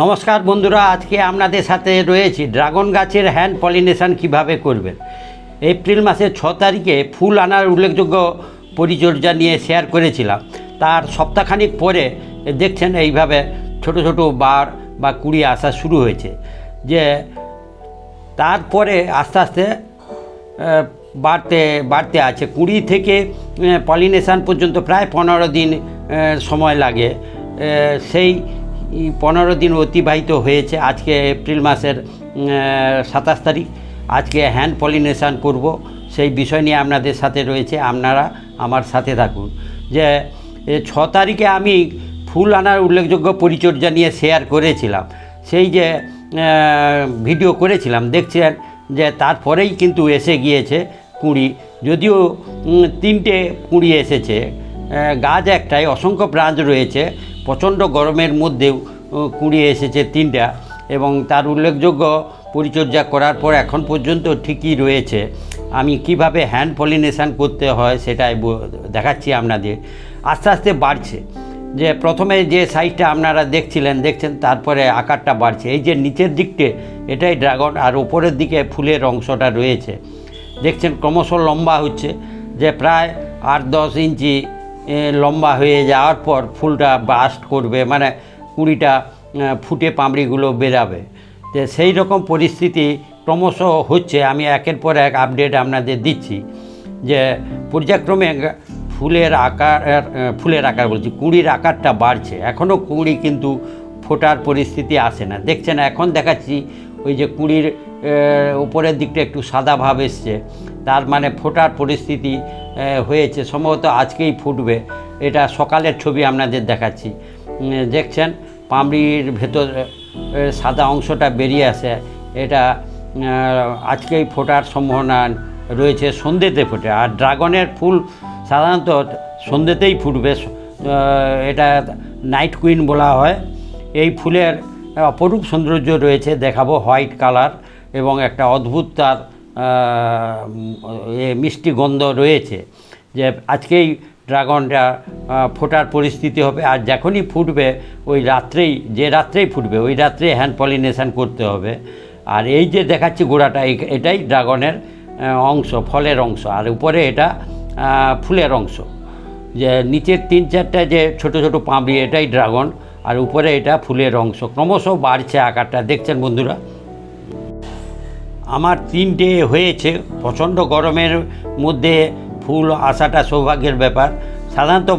নমস্কার বন্ধুরা, আজকে আপনাদের সাথে রয়েছি। ড্রাগন গাছের হ্যান্ড পলিনেশন কীভাবে করবেন? এপ্রিল মাসের ছ তারিখে ফুল আনার উল্লেখযোগ্য পরিচর্যা নিয়ে শেয়ার করেছিলাম। তার সপ্তাহখানিক পরে দেখছেন এইভাবে ছোট ছোট বার বা কুড়ি আসা শুরু হয়েছে। যে তারপরে আস্তে আস্তে বাড়তে বাড়তে আছে। কুড়ি থেকে পলিনেশান পর্যন্ত প্রায় পনেরো দিন সময় লাগে। সেই পনেরো দিন অতিবাহিত হয়েছে। আজকে এপ্রিল মাসের সাতাশ তারিখ। আজকে হ্যান্ড পলিনেশান করব। সেই বিষয় নিয়ে আপনাদের সাথে রয়েছে। আপনারা আমার সাথে থাকুন। যে ছ তারিখে আমি ফুল আনার উল্লেখযোগ্য পরিচর্যা নিয়ে শেয়ার করেছিলাম। সেই যে ভিডিও করেছিলাম। দেখছেন যে, তারপরেই কিন্তু এসে গিয়েছে কুঁড়ি। যদিও তিনটে কুঁড়ি এসেছে। গাছ একটাই। অসংখ্য ব্রাঞ্চ রয়েছে। প্রচণ্ড গরমের মধ্যেও উম, কুঁড়ি এসেছে তিনটা এবং তার উল্লেখযোগ্য পরিচর্যা করার পর এখন পর্যন্ত ঠিকই রয়েছে। আমি কীভাবে হ্যান্ড পলিনেশান করতে হয় সেটাই দেখাচ্ছি আপনাদের। আস্তে আস্তে বাড়ছে। যে প্রথমে যে সাইজটা আপনারা দেখছিলেন দেখছেন তারপরে আকারটা বাড়ছে। এই যে নিচের দিকটে এটাই ড্রাগন আর উপরের দিকে ফুলের অংশটা রয়েছে। দেখছেন ক্রমশ লম্বা হচ্ছে। যে প্রায় আট দশ ইঞ্চি লম্বা হয়ে যাওয়ার পর ফুলটা বাস্ট করবে মানে কুড়িটা ফুটে পামড়িগুলো বেরাবে। তো সেই রকম পরিস্থিতি ক্রমশ হচ্ছে, আমি একের পর এক আপডেট আপনাদের দিচ্ছি। যে পর্যায়ক্রমে ফুলের আকার ফুলের আকার বলছি, কুঁড়ির আকারটা বাড়ছে। এখনও কুঁড়ি কিন্তু ফোটার পরিস্থিতি আসে না। দেখছেন, এখন দেখাচ্ছি, ওই যে কুঁড়ির উপরের দিকটা একটু সাদা ভাব এসছে। তার মানে ফোটার পরিস্থিতি হয়েছে। সম্ভবত আজকেই ফুটবে। এটা সকালের ছবি আপনাদের দেখাচ্ছি। দেখছেন, পামড়ির ভেতর সাদা অংশটা বেরিয়ে আসে। এটা আজকেই ফোটার সম্ভাবনা রয়েছে, সন্ধ্যেতে ফোটে। আর ড্রাগনের ফুল সাধারণত সন্ধ্যেতেই ফুটবে। এটা নাইট কুইন বলা হয়। এই ফুলের অপরূপ সৌন্দর্য রয়েছে, দেখাবো হোয়াইট কালার এবং একটা অদ্ভুত তার মিষ্টি গন্ধ রয়েছে যে আজকেই ড্রাগনটা ফোটার পরিস্থিতি হবে আর যখনই ফুটবে, ওই রাত্রেই, যে রাত্রেই ফুটবে, ওই রাত্রেই হ্যান্ড পলিনেশন করতে হবে। আর এই যে দেখাচ্ছি গোড়াটা এটাই ড্রাগনের অংশ, ফলের অংশ। আর উপরে এটা ফুলের অংশ। যে নিচের তিন চারটা যে ছোট ছোট পাঁপড়ি এটাই ড্রাগন। আর উপরে এটা ফুলের অংশ। ক্রমশ বাড়ছে আকারটা। দেখছেন বন্ধুরা? আমার তিনটে হয়েছে, প্রচণ্ড গরমের মধ্যে ফুল আসাটা সৌভাগ্যের ব্যাপার। সাধারণত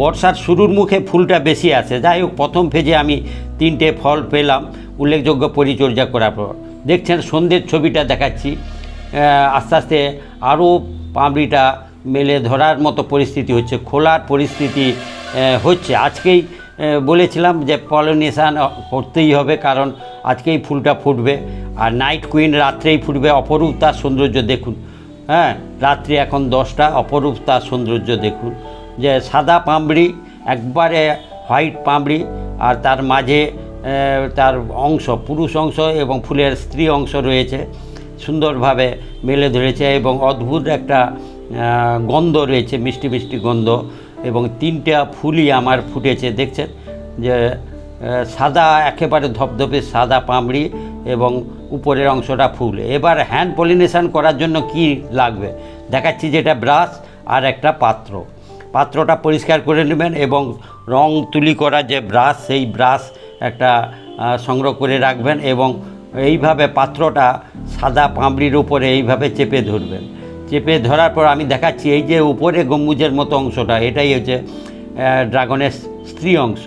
বর্ষার শুরুর মুখে ফুলটা বেশি আসে। যাই হোক, প্রথম ফেজে আমি তিনটে ফল পেলাম, উল্লেখযোগ্য পরিচর্যা করার পর। দেখছেন, সন্ধ্যের ছবিটা দেখাচ্ছি। আস্তে আস্তে আরও পাঁপড়িটা মেলে ধরার মতো পরিস্থিতি হচ্ছে, খোলার পরিস্থিতি হচ্ছে। আজকেই বলেছিলাম যে পলিনেশান করতেই হবে, কারণ আজকেই ফুলটা ফুটবে। আর নাইট কুইন রাত্রেই ফুটবে, অপরূপ তার সৌন্দর্য দেখুন। হ্যাঁ রাত্রি এখন দশটা, অপরূপ তার সৌন্দর্য দেখুন। যে সাদা পামড়ি, একবারে হোয়াইট পামড়ি, আর তার মাঝে তার অংশ, পুরুষ অংশ এবং ফুলের স্ত্রী অংশ রয়েছে। সুন্দরভাবে মেলে ধরেছে এবং অদ্ভুত একটা গন্ধ রয়েছে, মিষ্টি মিষ্টি গন্ধ। এবং তিনটা ফুলই আমার ফুটেছে, দেখছেন? যে সাদা, একেবারে ধপধপে সাদা পামড়ি এবং উপরের অংশটা ফুল। এবার হ্যান্ড পলিনেশন করার জন্য কি লাগবে? দেখাচ্ছি যেটা ব্রাশ আর একটা পাত্র। পাত্রটা পরিষ্কার করে নেবেন এবং রং তুলি করা যে ব্রাশ সেই ব্রাশ একটা সংগ্রহ করে রাখবেন এবং এইভাবে পাত্রটা সাদা পামড়ির উপরে এইভাবে চেপে ধরবেন। চেপে ধরার পর আমি দেখাচ্ছি এই যে উপরে গম্বুজের মতো অংশটা, এটাই হচ্ছে ড্রাগনের স্ত্রী অংশ।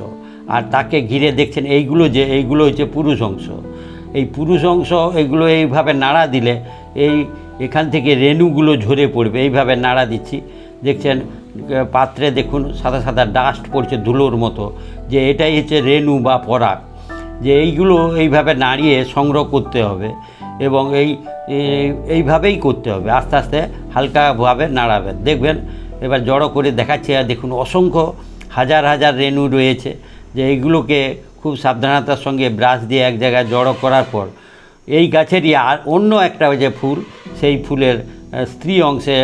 আর তাকে ঘিরে দেখছেন এইগুলো যে, এইগুলো হচ্ছে পুরুষ অংশ। এই পুরুষ অংশ এগুলো এইভাবে নাড়া দিলে এই এখান থেকে রেণুগুলো ঝরে পড়বে, এইভাবে নাড়া দিচ্ছি। দেখছেন পাত্রে দেখুন, সাদা সাদা ডাস্ট পড়ছে ধুলোর মতো, যে এটাই হচ্ছে রেণু বা পরাগ। যে এইগুলো এইভাবে নাড়িয়ে সংগ্রহ করতে হবে এবং এই এই- এইভাবেই করতে হবে। আস্তে আস্তে হালকাভাবে নাড়াবেন। দেখবেন এবার জড়ো করে দেখাচ্ছে, আর দেখুন অসংখ্য হাজার হাজার রেণু রয়েছে যে এইগুলোকে খুব সাবধানতার সঙ্গে ব্রাশ দিয়ে এক জায়গায় জড়ো করার পর এই গাছেরই আর অন্য একটা যে ফুল, সেই ফুলের স্ত্রী অংশে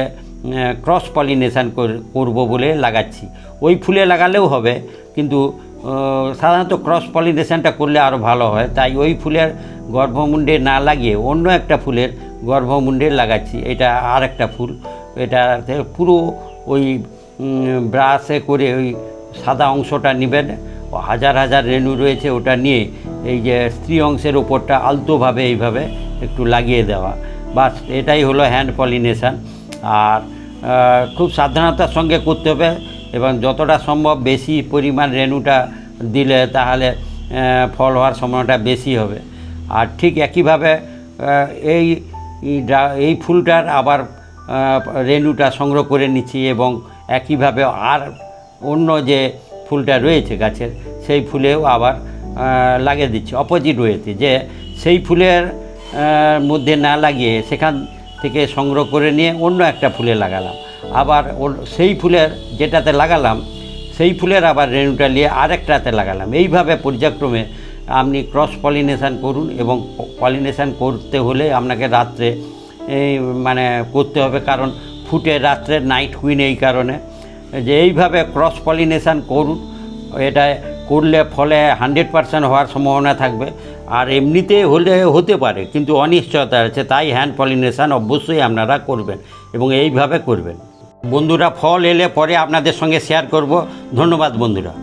ক্রস পলিনেশান করব বলে লাগাচ্ছি। ওই ফুলে লাগালেও হবে, কিন্তু সাধারণত ক্রস পলিনেশনটা করলে আরও ভালো হয়। তাই ওই ফুলের গর্ভমুণ্ডে না লাগিয়ে অন্য একটা ফুলের গর্ভমুণ্ডে লাগাচ্ছি। এটা আর একটা ফুল। এটা পুরো ওই ব্রাশে করে ওই সাদা অংশটা নেবেন। হাজার হাজার রেণু রয়েছে ওটা নিয়ে। এই যে স্ত্রী অংশের ওপরটা আলতোভাবে এইভাবে একটু লাগিয়ে দেওয়া। বাস এটাই হলো হ্যান্ড পলিনেশান আর খুব সাবধানতার সঙ্গে করতে হবে। এবং যতটা সম্ভব বেশি পরিমাণ রেণুটা দিলে তাহলে ফল হওয়ার সময়টা বেশি হবে। আর ঠিক একইভাবে এই এই ফুলটার আবার রেণুটা সংগ্রহ করে নিচ্ছি এবং একইভাবে আর অন্য যে ফুলটা রয়েছে গাছের, সেই ফুলেও আবার লাগিয়ে দিচ্ছি, অপোজিট ওয়েতে, যে সেই ফুলের মধ্যে না লাগিয়ে সেখান থেকে সংগ্রহ করে নিয়ে অন্য একটা ফুলে লাগালাম। আবার সেই ফুলের যেটাতে লাগালাম, সেই ফুলের আবার রেণুটা নিয়ে আরেকটাতে লাগালাম। এইভাবে পর্যায়ক্রমে আপনি ক্রস পলিনেশান করুন এবং পলিনেশান করতে হলে আপনাকে রাত্রে মানে করতে হবে কারণ ফুটে রাত্রে নাইট কুইন এই কারণে। যে এইভাবে ক্রস পলিনেশান করুন, এটা করলে ফলে হান্ড্রেড পার্সেন্ট হওয়ার সম্ভাবনা থাকবে। আর এমনিতে হলে হতে পারে, কিন্তু অনিশ্চয়তা আছে, তাই হ্যান্ড পলিনেশান অবশ্যই আপনারা করবেন এবং এইভাবে করবেন। বন্ধুরা ফল এলে পরে আপনাদের সঙ্গে শেয়ার করব। ধন্যবাদ বন্ধুরা।